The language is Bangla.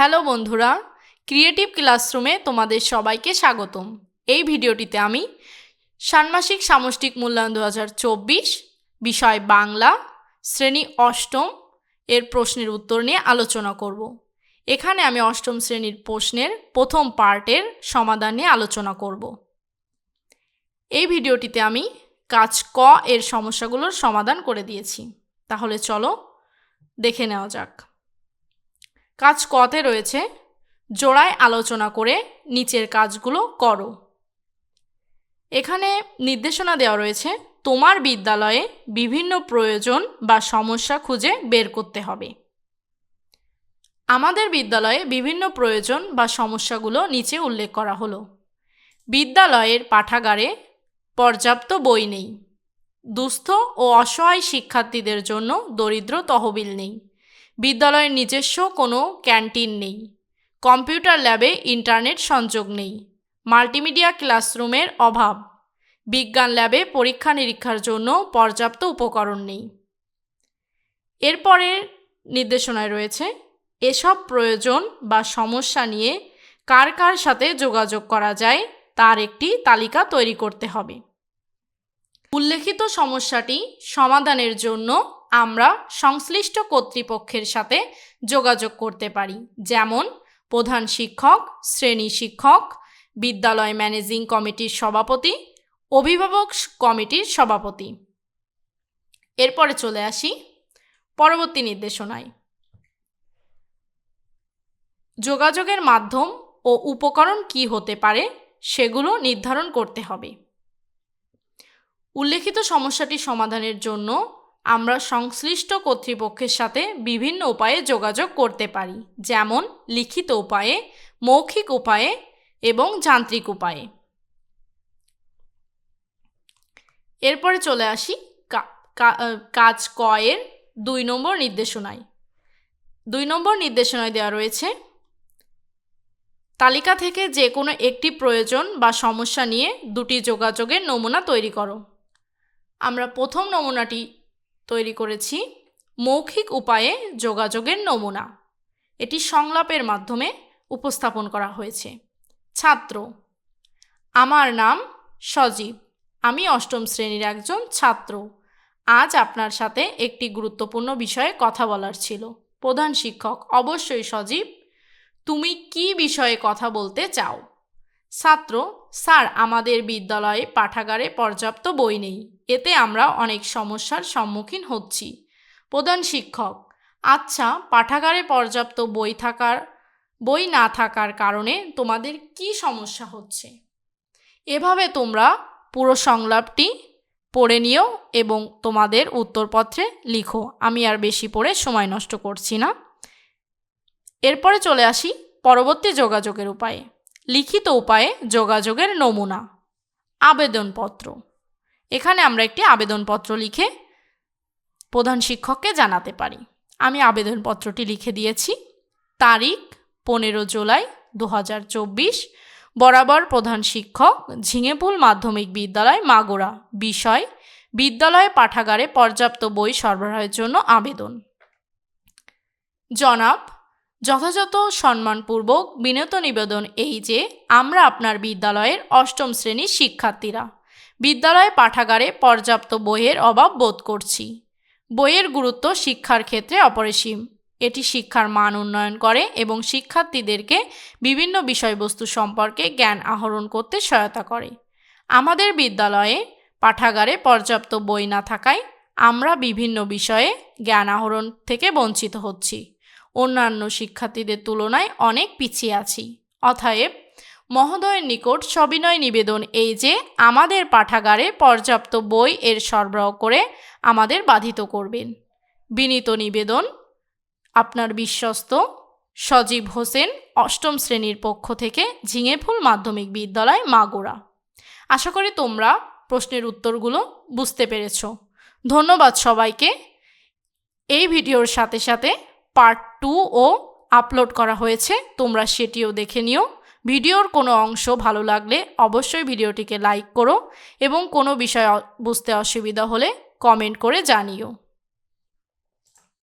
হ্যালো বন্ধুরা ক্রিয়েটিভ ক্লাসরুমে তোমাদের সবাইকে স্বাগতম। এই ভিডিওটিতে আমি ষান্মাসিক সামষ্টিক মূল্যায়ন দু হাজার চব্বিশ, বিষয় বাংলা, শ্রেণি অষ্টম এর প্রশ্নের উত্তর নিয়ে আলোচনা করব। এখানে আমি অষ্টম শ্রেণির প্রশ্নের প্রথম পার্টের সমাধান নিয়ে আলোচনা করব। এই ভিডিওটিতে আমি কাজ ক এর সমস্যাগুলোর সমাধান করে দিয়েছি। তাহলে চলো দেখে নেওয়া যাক। কাজ কতে রয়েছে, জোড়ায় আলোচনা করে নিচের কাজগুলো করো। এখানে নির্দেশনা দেওয়া রয়েছে, তোমার বিদ্যালয়ে বিভিন্ন প্রয়োজন বা সমস্যা খুঁজে বের করতে হবে। আমাদের বিদ্যালয়ে বিভিন্ন প্রয়োজন বা সমস্যাগুলো নিচে উল্লেখ করা হলো। বিদ্যালয়ের পাঠাগারে পর্যাপ্ত বই নেই। দুস্থ ও অসহায় শিক্ষার্থীদের জন্য দরিদ্র তহবিল নেই। বিদ্যালয়ের নিজস্ব কোনো ক্যান্টিন নেই। কম্পিউটার ল্যাবে ইন্টারনেট সংযোগ নেই। মাল্টিমিডিয়া ক্লাসরুমের অভাব। বিজ্ঞান ল্যাবে পরীক্ষা নিরীক্ষার জন্য পর্যাপ্ত উপকরণ নেই। এরপরের নির্দেশনায় রয়েছে, এসব প্রয়োজন বা সমস্যা নিয়ে কার কার সাথে যোগাযোগ করা যায় তার একটি তালিকা তৈরি করতে হবে। উল্লেখিত সমস্যাটি সমাধানের জন্য আমরা সংশ্লিষ্ট কর্তৃপক্ষের সাথে যোগাযোগ করতে পারি। যেমন, প্রধান শিক্ষক, শ্রেণি শিক্ষক, বিদ্যালয় ম্যানেজিং কমিটির সভাপতি, অভিভাবক কমিটির সভাপতি। এরপরে চলে আসি পরবর্তী নির্দেশনায়। যোগাযোগের মাধ্যম ও উপকরণ কি হতে পারে সেগুলো নির্ধারণ করতে হবে। উল্লেখিত সমস্যাটি সমাধানের জন্য আমরা সংশ্লিষ্ট কর্তৃপক্ষের সাথে বিভিন্ন উপায়ে যোগাযোগ করতে পারি, যেমন লিখিত উপায়ে, মৌখিক উপায়ে এবং যান্ত্রিক উপায়ে। এরপরে চলে আসি কাজ কয়ের দুই নম্বর নির্দেশনায়। দুই নম্বর নির্দেশনায় দেওয়া রয়েছে, তালিকা থেকে যে কোনো একটি প্রয়োজন বা সমস্যা নিয়ে দুটি যোগাযোগের নমুনা তৈরি করো। আমরা প্রথম নমুনাটি তৈরি করেছি মৌখিক উপায়ে যোগাযোগের নমুনা। এটি সংলাপের মাধ্যমে উপস্থাপন করা হয়েছে। ছাত্র, আমার নাম সজীব। আমি অষ্টম শ্রেণির একজন ছাত্র। আজ আপনার সাথে একটি গুরুত্বপূর্ণ বিষয়ে কথা বলার ছিল। প্রধান শিক্ষক, অবশ্যই সজীব। তুমি কি বিষয়ে কথা বলতে চাও? ছাত্র, স্যার, আমাদের বিদ্যালয়ে পাঠাগারে পর্যাপ্ত বই নেই। এতে আমরা অনেক সমস্যার সম্মুখীন হচ্ছি। প্রধান শিক্ষক আচ্ছা পাঠাগারে পর্যাপ্ত বই থাকার, বই না থাকার কারণে তোমাদের কি সমস্যা হচ্ছে? এভাবে তোমরা পুরো সংলাপটি পড়ে নিও এবং তোমাদের উত্তরপত্রে লিখো। আমি আর বেশি পড়ে সময় নষ্ট করছি না। এরপরে চলে আসি পরবর্তী যোগাযোগের উপায়ে। লিখিত উপায়ে যোগাযোগের নমুনা। আবেদনপত্র। এখানে আমরা একটি আবেদনপত্র লিখে প্রধান শিক্ষককে জানাতে পারি। আমি আবেদনপত্রটি লিখে দিয়েছি। তারিখ, পনেরো জুলাই দু হাজার চব্বিশ। বরাবর প্রধান শিক্ষক, ঝিঙেপুল মাধ্যমিক বিদ্যালয়, মাগুরা। বিষয়, বিদ্যালয় পাঠাগারে পর্যাপ্ত বই সরবরাহের জন্য আবেদন। জনাব, যথাযথ সম্মানপূর্বক বিনত নিবেদন এই যে, আমরা আপনার বিদ্যালয়ের অষ্টম শ্রেণির শিক্ষার্থীরা। বিদ্যালয় পাঠাগারে পর্যাপ্ত বইয়ের অভাব বোধ করছি। বইয়ের গুরুত্ব শিক্ষার ক্ষেত্রে অপরিসীম। এটি শিক্ষার মান উন্নয়ন করে এবং শিক্ষার্থীদেরকে বিভিন্ন বিষয়বস্তু সম্পর্কে জ্ঞান আহরণ করতে সহায়তা করে। আমাদের বিদ্যালয়ে পাঠাগারে পর্যাপ্ত বই না থাকায় আমরা বিভিন্ন বিষয়ে জ্ঞান আহরণ থেকে বঞ্চিত হচ্ছি। অন্যান্য শিক্ষার্থীদের তুলনায় অনেক পিছিয়ে আছি। অতএব মহোদয়ের নিকট সবিনয় নিবেদন এই যে, আমাদের পাঠাগারে পর্যাপ্ত বই এর সরবরাহ করে আমাদের বাধিত করবেন। বিনীত নিবেদন, আপনার বিশ্বস্ত, সজীব হোসেন, অষ্টম শ্রেণির পক্ষ থেকে ঝিঙেফুল মাধ্যমিক বিদ্যালয় মাগুরা। আশা করি তোমরা প্রশ্নের উত্তরগুলো বুঝতে পেরেছ। ধন্যবাদ সবাইকে। এই ভিডিওর সাথে সাথে পার্ট টু ও আপলোড করা হয়েছে, তোমরা সেটিও দেখে নিও। ভিডিওর কোনো অংশ ভালো লাগলে অবশ্যই ভিডিওটিকে লাইক করো এবং কোনো বিষয় বুঝতে অসুবিধা হলে কমেন্ট করে জানিও।